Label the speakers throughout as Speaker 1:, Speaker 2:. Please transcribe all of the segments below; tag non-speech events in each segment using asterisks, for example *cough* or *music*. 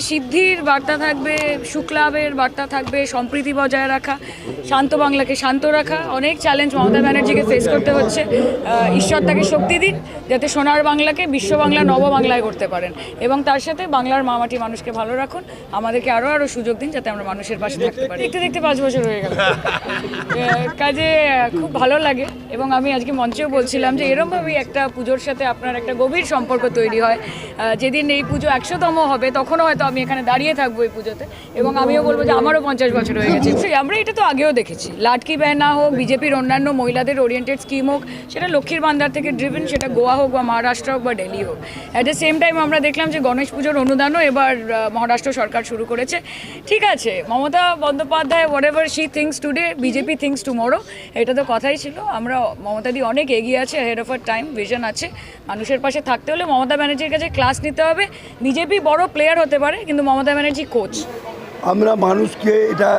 Speaker 1: সিদ্ধির বার্তা থাকবে শুক্লাভের বার্তা থাকবে সম্প্রীতি বজায় রাখা শান্ত বাংলাকে শান্ত রাখা। অনেক চ্যালেঞ্জ মমতা ব্যানার্জিকে ফেস করতে হচ্ছে। ঈশ্বর তাকে শক্তি দিন যাতে সোনার বাংলাকে বিশ্ব বাংলা নব বাংলায় করতে পারেন। এবং তার সাথে বাংলার মামাটি মানুষকে ভালো রাখুন। আমাদেরকে আরও আরও সুযোগ দিন যাতে আমরা মানুষের পাশে থাকতে পারি। দেখতে দেখতে পাঁচ বছর হয়ে গেল। *laughs* কাজে খুব ভালো লাগে। এবং আমি আজকে মঞ্চেও বলছিলাম যে এরমভাবেই একটা পুজোর সাথে আপনার একটা গভীর সম্পর্ক তৈরি হয়। যেদিন এই পুজো একশোতম হবে তখনও হয়তো আমি এখানে দাঁড়িয়ে থাকব এই পুজোতে, এবং আমিও বলব যে আমারও পঞ্চাশ বছর হয়ে গেছে। আমরা এটা তো আগেও দেখেছি। লাটকি বেনা হোক, বিজেপির অন্যান্য মহিলাদের ওরিয়েন্টেড স্কিম হোক, সেটা লক্ষ্মীর ভান্ডার থেকে ড্রিভেন সেটা গোয়া হোক বা মহারাষ্ট্র হোক বা দিল্লি হোক। অ্যাট দ্য সেম টাইম আমরা দেখলাম যে গণেশ পুজোর অনুদানও এবার মহারাষ্ট্র সরকার শুরু করেছে। ঠিক আছে, Mamata Bandyopadhyay whatever she thinks today BJP thinks tomorrow এটা তো কথাই ছিল। আমরা, মমতাদি অনেক এগিয়ে আছে head of R time vision আছে। মানুষের পাশে থাকতে হলে মমতা ব্যানার্জির কাছে ক্লাস নিতে হবে। বিজেপি বড় প্লেয়ার হতে পারে কিন্তু মমতা ব্যানার্জি কোচ
Speaker 2: আমরা মানুষকে এটা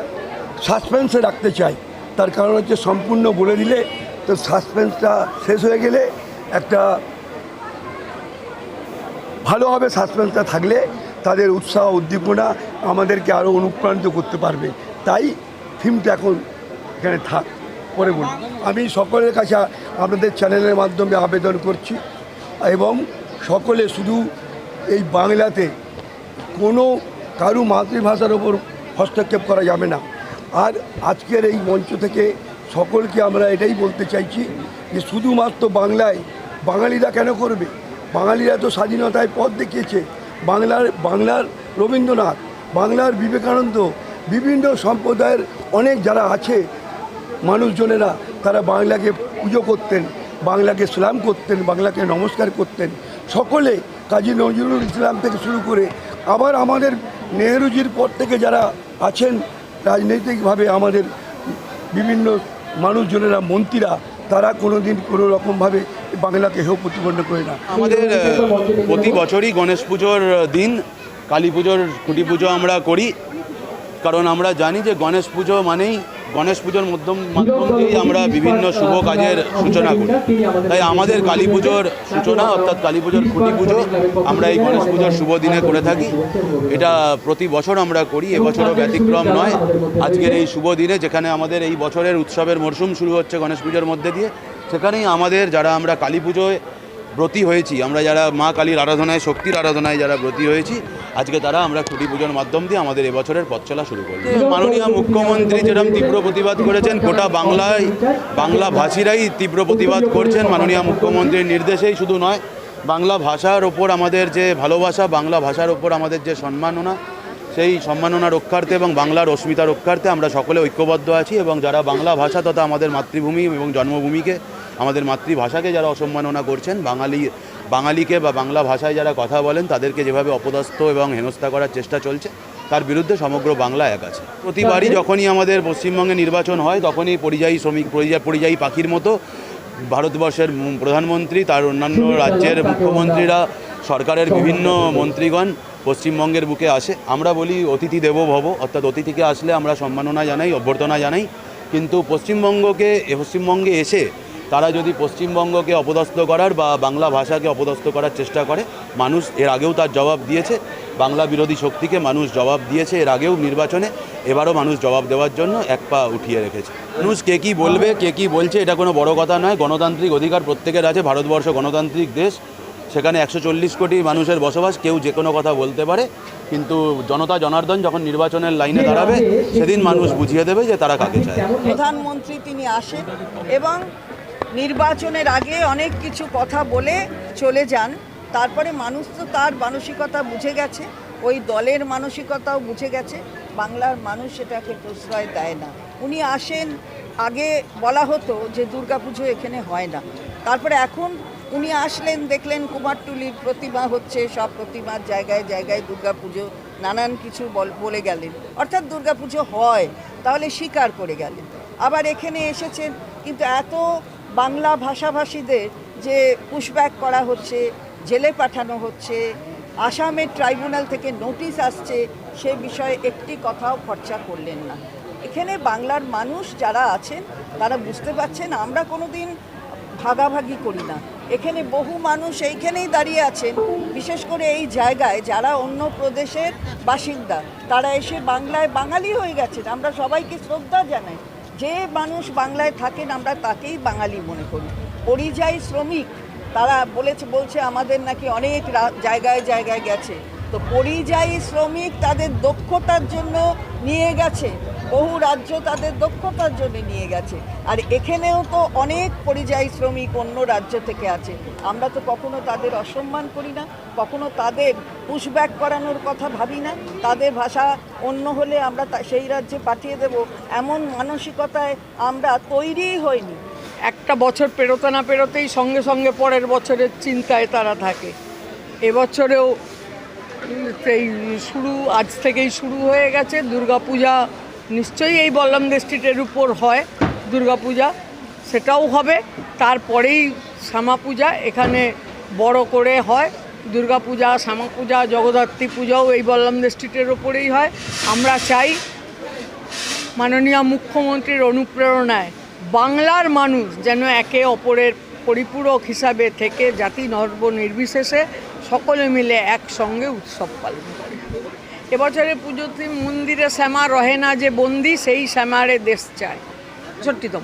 Speaker 2: সাসপেন্সে রাখতে চাই। তার কারণ হচ্ছে সম্পূর্ণ বলে দিলে তো সাসপেন্সটা শেষ হয়ে গেলে একটা ভালোভাবে সাসপেন্সটা থাকলে তাদের উৎসাহ, উদ্দীপনা আমাদেরকে আরও অনুপ্রাণিত করতে পারবে। তাই থিমটা এখন এখানে থাক, পরে বলি আমি সকলের কাছে আপনাদের চ্যানেলের মাধ্যমে আবেদন করছি এবং সকলে শুধু এই বাংলাতে কোনো কারু মাতৃভাষার ওপর হস্তক্ষেপ করা যাবে না। আর আজকের এই মঞ্চ থেকে সকলকে আমরা এটাই বলতে চাইছি যে শুধুমাত্র বাংলায় বাঙালিরা কেন করবে? বাঙালিরা তো স্বাধীনতায় পথ দেখিয়েছে। বাংলার বাংলার রবীন্দ্রনাথ, বাংলার বিবেকানন্দ, বিভিন্ন সম্প্রদায়ের অনেক যারা আছে, মানুষজনেরা তারা বাংলাকে পুজো করতেন, বাংলাকে সালাম করতেন, বাংলাকে নমস্কার করতেন। সকলে কাজী নজরুল ইসলাম থেকে শুরু করে আবার আমাদের নেহরুজির পর থেকে যারা আছেন, রাজনৈতিকভাবে আমাদের বিভিন্ন মানুষজনেরা, মন্ত্রীরা, তারা কোনো দিন কোনো রকমভাবে বাংলাকে হেউ প্রতিপন্ন করে না।
Speaker 3: আমাদের প্রতি বছরই গণেশ পুজোর দিন, কালী পুজোর খুঁটি পুজো আমরা করি। কারণ আমরা জানি যে গণেশ পুজো মানেই গণেশ পুজোর মাধ্যম মাধ্যম দিয়েই আমরা বিভিন্ন শুভ কাজের সূচনা করি। তাই আমাদের কালী পুজোর সূচনা, অর্থাৎ কালী পুজোর খুঁটি পুজো, আমরা এই গণেশ পুজোর শুভ দিনে করে থাকি। এটা প্রতি বছর আমরা করি, এবছরও ব্যতিক্রম নয়। আজকের এই শুভ দিনে যেখানে আমাদের এই বছরের উৎসবের মরশুম শুরু হচ্ছে গণেশ পুজোর মধ্যে দিয়ে, সেখানেই আমাদের যারা আমরা কালী পুজোয় ব্রতী হয়েছি। আমরা যারা মা কালীর আরাধনায় শক্তির আরাধনায় যারা ব্রতী হয়েছি আজকে তারা আমরা খুঁটি পুজোর মাধ্যম দিয়ে আমাদের এবছরের পথ চলা শুরু করি মাননীয় মুখ্যমন্ত্রী যেরকম তীব্র প্রতিবাদ করেছেন গোটা বাংলায় বাংলা ভাষীরাই তীব্র প্রতিবাদ করছেন মাননীয় মুখ্যমন্ত্রীর নির্দেশেই শুধু নয় বাংলা ভাষার ওপর আমাদের যে ভালোবাসা বাংলা ভাষার ওপর আমাদের যে সম্মাননা সেই সম্মাননা রক্ষার্থে এবং বাংলার অস্মিতা রক্ষার্থে আমরা সকলে ঐক্যবদ্ধ আছি এবং যারা বাংলা ভাষা তথা আমাদের মাতৃভূমি এবং জন্মভূমিকে আমাদের মাতৃভাষাকে যারা অসম্মাননা করছেন বাঙালি বাঙালিকে বা বাংলা ভাষায় যারা কথা বলেন তাদেরকে যেভাবে অপদস্থ এবং হেনস্থা করার চেষ্টা চলছে তার বিরুদ্ধে সমগ্র বাংলা এক আছে। প্রতিবারই যখনই আমাদের পশ্চিমবঙ্গে নির্বাচন হয় তখনই পরিযায়ী শ্রমিক পরিযায়ী পরিযায়ী পাখির মতো ভারতবর্ষের প্রধানমন্ত্রী তার অন্যান্য রাজ্যের মুখ্যমন্ত্রীরা সরকারের বিভিন্ন মন্ত্রীগণ পশ্চিমবঙ্গের বুকে আসে। আমরা বলি অতিথি দেব ভব অর্থাৎ অতিথিকে আসলে আমরা সম্মাননা জানাই অভ্যর্থনা জানাই। কিন্তু পশ্চিমবঙ্গকে পশ্চিমবঙ্গে এসে তারা যদি পশ্চিমবঙ্গকে অপদস্থ করার বা বাংলা ভাষাকে অপদস্থ করার চেষ্টা করে, মানুষ এর আগেও তার জবাব দিয়েছে। বাংলা বিরোধী শক্তিকে মানুষ জবাব দিয়েছে এর আগেও নির্বাচনে, এবারও মানুষ জবাব দেওয়ার জন্য এক পা উঠিয়ে রেখেছে। মানুষ কে কী বলবে, কে কী বলছে এটা কোনো বড় কথা নয়। গণতান্ত্রিক অধিকার প্রত্যেকের আছে, ভারতবর্ষ গণতান্ত্রিক দেশ। সেখানে একশো চল্লিশ কোটি মানুষের বসবাস, কেউ যে কোনো কথা বলতে পারে। কিন্তু জনতা জনার্দন যখন নির্বাচনের লাইনে দাঁড়াবে, সেদিন মানুষ বুঝিয়ে দেবে যে তারা কাকে চায়।
Speaker 4: প্রধানমন্ত্রী তিনি আসেন এবং নির্বাচনের আগে অনেক কিছু কথা বলে চলে যান। তারপরে মানুষ তো তার মানসিকতা বুঝে গেছে, ওই দলের মানসিকতাও বুঝে গেছে। বাংলার মানুষ সেটাকে প্রশ্রয় দেয় না। উনি আসেন, আগে বলা হতো যে দুর্গাপুজো এখানে হয় না। তারপরে এখন উনি আসলেন, দেখলেন কুমারটুলির প্রতিমা হচ্ছে, সব প্রতিমার জায়গায় জায়গায় দুর্গাপুজো, নানান কিছু বল- বলে গেলেন। অর্থাৎ দুর্গাপুজো হয়, তাহলে স্বীকার করে গেলেন। আবার এখানে এসেছেন, কিন্তু এত বাংলা ভাষাভাষীদের যে পুশব্যাক করা হচ্ছে, জেলে পাঠানো হচ্ছে, আসামের ট্রাইব্যুনাল থেকে নোটিশ আসছে, সে বিষয়ে একটি কথাও খরচা করলেন না। এখানে বাংলার মানুষ যারা আছেন, তারা বুঝতে পারছেন, আমরা কোনো দিন ভাগাভাগি করি না। এখানে বহু মানুষ এইখানেই দাঁড়িয়ে আছেন, বিশেষ করে এই জায়গায় যারা অন্য প্রদেশের বাসিন্দা, তারা এসে বাংলায় বাঙালি হয়ে গেছেন। আমরা সবাইকে শ্রদ্ধা জানাই। যে মানুষ বাংলায় থাকেন, আমরা তাকেই বাঙালি মনে করি। পরিযায়ী শ্রমিক, তারা বলেছে, বলছে আমাদের নাকি অনেক জায়গায় জায়গায় গেছে। তো পরিযায়ী শ্রমিক তাদের দক্ষতার জন্য নিয়ে গেছে। বহু রাজ্য তাদের দক্ষতার জন্য নিয়ে গেছে। আর এখানেও তো অনেক পরিযায়ী শ্রমিক অন্য রাজ্য থেকে আছে। আমরা তো কখনো তাদের অসম্মান করি না, কখনো তাদের পুশব্যাক করানোর কথা ভাবি না। তাদের ভাষা অন্য হলে আমরা সেই রাজ্যে পাঠিয়ে দেব। এমন মানসিকতায় আমরা তৈরিই হইনি।
Speaker 5: একটা বছর পেরোতে না পেরোতেই সঙ্গে সঙ্গে পরের বছরের চিন্তায় তারা থাকে। এবছরেও সেই শুরু, আজ থেকেই শুরু হয়ে গেছে। দুর্গাপূজা নিশ্চয়ই এই বল্লম স্ট্রিটের উপর হয় দুর্গাপূজা, সেটাও হবে। তারপরেই শ্যামা পূজা এখানে বড় করে হয়। দুর্গাপূজা শ্যামা পূজা জগদ্ধাত্রী পূজাও এই বল্লম স্ট্রিটের ওপরেই হয়। আমরা চাই মাননীয় মুখ্যমন্ত্রীর অনুপ্রেরণায় বাংলার মানুষ যেন একে অপরের পরিপূরক হিসাবে থেকে জাতি ধর্ম নির্বিশেষে সকলে মিলে একসঙ্গে উৎসব পালন করে। এবছরে পুজোতে মন্দিরে শ্যামা রহে না যে বন্দি সেই শ্যামারে দেশ চায়। ষষ্ঠীতম